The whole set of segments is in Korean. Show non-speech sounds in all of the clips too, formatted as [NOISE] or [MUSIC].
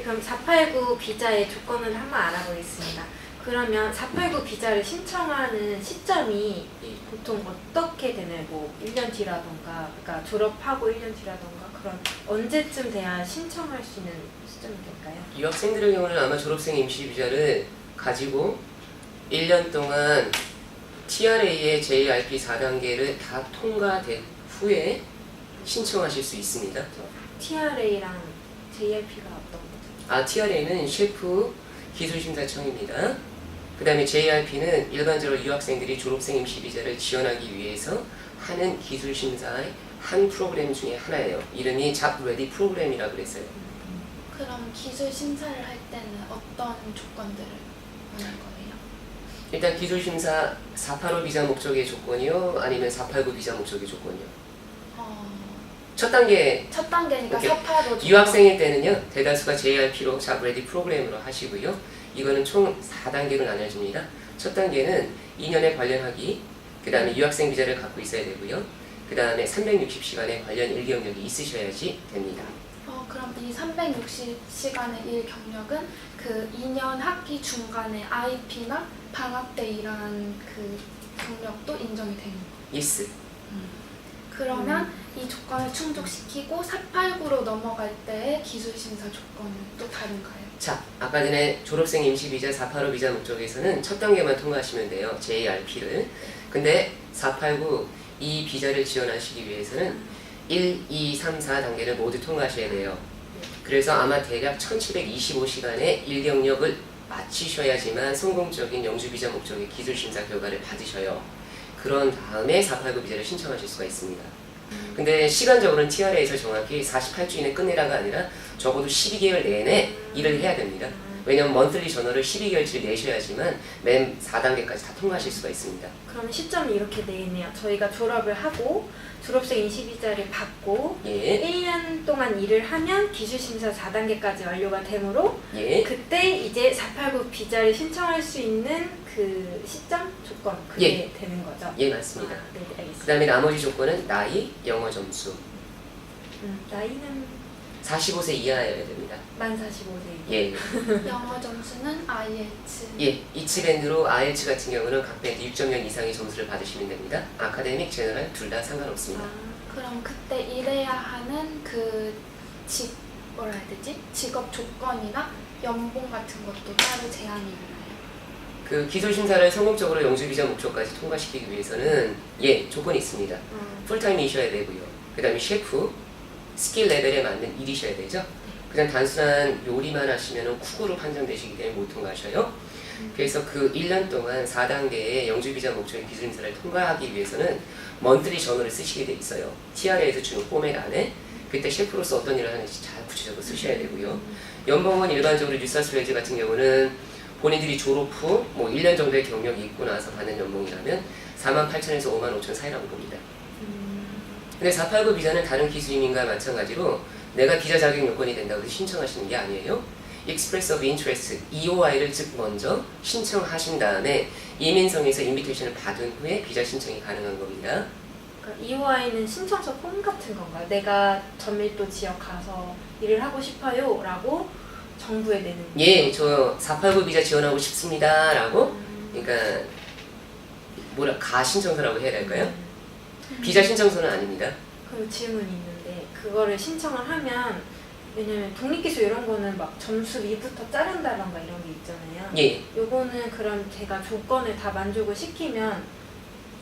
네, 그럼 489 비자의 조건을 한번 알아보겠습니다. 그러면 489 비자를 신청하는 시점이 보통 어떻게 되나요? 뭐 1년 뒤라던가, 그러니까 졸업하고 1년 뒤라던가 그런 언제쯤 돼야 신청할 수 있는 시점이 될까요? 유학생들의 경우는 아마 졸업생 임시 비자를 가지고 1년 동안 TRA의 JRP 4단계를 다 통과된 후에 신청하실 수 있습니다. TRA랑 JLP가 어떤 거죠? 아, TRA는 셰프 기술심사청입니다. 그 다음에 JRP는 일반적으로 유학생들이 졸업생 임시 비자를 지원하기 위해서 하는 기술심사의 한 프로그램 중에 하나예요. 이름이 잡 레디 프로그램이라고 그랬어요. 그럼 기술 심사를 할 때는 어떤 조건들을 하는 거예요? 일단 기술심사 485 비자 목적의 조건이요? 아니면 489 비자 목적의 조건이요? 어, 첫 단계. 첫 단계니까 오케이. 사파로 유학생일 때는요 대다수가 JRP로 잡 레디 프로그램으로 하시고요. 이거는 총 4단계로 나눠집니다. 첫 단계는 2년의 관련 학위 그 다음에 유학생 비자를 갖고 있어야 되고요. 그 다음에 360시간의 관련 일 경력이 있으셔야지 됩니다. 어, 그럼 이 360시간의 일 경력은 그 2년 학기 중간에 IP나 방학 때 일한 그 경력도 인정이 되는 거예요. 예스 그러면 이 조건을 충족시키고 489로 넘어갈 때의 기술 심사 조건은 또 다른가요? 자 아까 전에 졸업생 임시 비자 485 비자 목적에서는 첫 단계만 통과하시면 돼요 JRP를 근데 489 이 비자를 지원하시기 위해서는 1, 2, 3, 4 단계를 모두 통과하셔야 돼요 그래서 아마 대략 1725시간의 일경력을 마치셔야지만 성공적인 영주 비자 목적의 기술 심사 결과를 받으셔요. 그런 다음에 489 비자를 신청하실 수가 있습니다. 근데 시간적으로는 TRA에서 정확히 48주 이내 끝내라가 아니라 적어도 12개월 내내 일을 해야 됩니다. 왜냐면 먼슬리 전화를 12개월치를 내셔야지만 맨 4단계까지 다 통과하실 수가 있습니다. 그럼 시점이 이렇게 돼 있네요. 저희가 졸업을 하고 졸업생 인시 비자를 받고 예, 1년 동안 일을 하면 기술 심사 4단계까지 완료가 되므로 예, 그때 이제 489 비자를 신청할 수 있는 그 시점 조건 그게 되는 거죠. 예 맞습니다. 아, 네, 그 알겠습니다. 다음에 나머지 조건은 나이, 영어 점수 음, 나이는 45세 이하여야 됩니다. 만 45세. 예, [LAUGHS] 영어 점수는 IELTS. 예, 이치 밴드로 IELTS 같은 경우는 각 밴드 6.0 이상의 점수를 받으시면 됩니다. 아카데믹, 제너럴 둘 다 상관없습니다. 아, 그럼 그때 일해야 하는 그 직, 뭐라 해야 되지? 직업 조건이나 연봉 같은 것도 따로 제한이 있나요? 그 기술 심사를 성공적으로 영주 비자 목적까지 통과시키기 위해서는 예, 조건이 있습니다. 음, 풀타임이셔야 되고요. 그다음에 셰프 스킬 레벨에 맞는 일이셔야 되죠. 그냥 단순한 요리만 하시면 쿠고로 판정되시기 때문에 못 통과하셔요. 그래서 그 1년 동안 4단계의 영주 비자 목적의 기술 심사를 통과하기 위해서는 먼트리 저널을 쓰시게 돼 있어요. TRA에서 주는 포맷 안에 그때 셰프로서 어떤 일을 하는지 잘 구체적으로 쓰셔야 되고요. 연봉은 일반적으로 뉴사스웨이즈 같은 경우는 본인들이 졸업 후 뭐 1년 정도의 경력이 있고 나서 받는 연봉이라면 4만 8천에서 5만 5천 사이라고 봅니다. 음, 근데 489 비자는 다른 기술인과 마찬가지로 내가 비자 자격 요건이 된다고 해서 신청하시는 게 아니에요. Express of Interest, EOI를 즉 먼저 신청하신 다음에 이민성에서 인비테이션을 받은 후에 비자 신청이 가능한 겁니다. 그러니까 EOI는 신청서 폼 같은 건가요? 내가 전밀도 지역 가서 일을 하고 싶어요 라고 정부에 내는. 예, 저 489 비자 지원하고 싶습니다 라고 음, 그러니까 뭐라 가 신청서라고 해야 될까요? 음. 비자 신청서는 아닙니다. 그리고 질문이 있는데 그거를 신청을 하면 왜냐면 독립기술 이런 거는 막 점수 위부터 자른다던가 이런 게 있잖아요. 예, 요거는 그럼 제가 조건을 다 만족을 시키면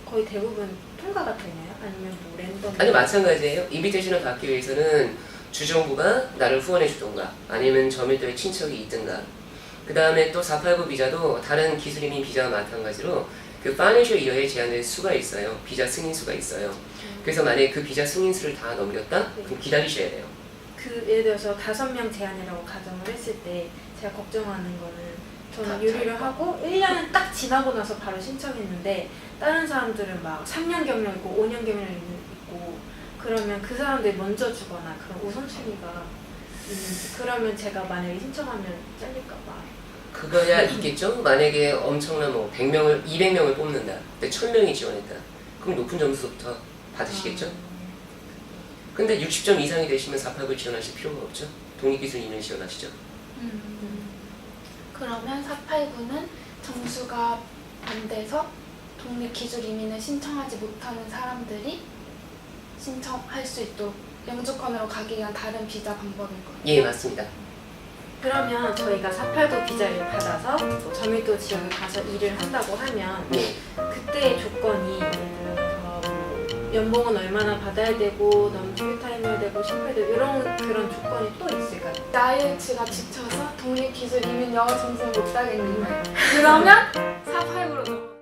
거의 대부분 통과가 되나요? 아니면 뭐 랜덤? 아니 마찬가지예요. 인비테이션을 받기 위해서는 주정부가 나를 후원해 주던가 아니면 저밀도에 친척이 있든가 그 다음에 또 489 비자도 다른 기술이민 비자와 마찬가지로 그 파이낸셜 이어에 제한된 수가 있어요. 비자 승인 수가 있어요. 그래서 만약에 그 비자 승인 수를 다 넘겼다? 그럼 기다리셔야 돼요. 그 예를 들어서 다섯 명 제한이라고 가정을 했을 때 제가 걱정하는 거는 저는 다잘 하고 1년 딱 지나고 나서 바로 신청했는데 다른 사람들은 막 3년 경력 있고 5년 경력 있고 그러면 그 사람들이 먼저 주거나 그런 우선순위가 있는지 그러면 제가 만약에 신청하면 잘릴까 봐 그거야 [LAUGHS] 있겠죠? 만약에 엄청난 뭐 100명을, 200명을 뽑는다. 근데 1000명이 지원했다. 그럼 높은 점수부터 받으시겠죠? 근데 60점 이상이 되시면 489를 지원하실 필요가 없죠? 독립기술 이면 지원하시죠? 음. 그러면 489는 점수가 안 돼서 독립 기술 이민을 신청하지 못하는 사람들이 신청할 수 있도록 영주권으로 가기 위한 다른 비자 방법인 거예요. 예, 맞습니다. 그러면 저희가 489 비자를 받아서 뭐 저밀도 지역에 가서 일을 한다고 하면 네. 그때의 조건이 예를 들어서 뭐 연봉은 얼마나 받아야 되고 너무 풀타임을 되고 싶어도 이런 그런 조건이 또 있을까요? 나일치가 지쳐서 독립기술 이민 영어 점수를 못 따겠는 거예요. 그러면 489로 넘어.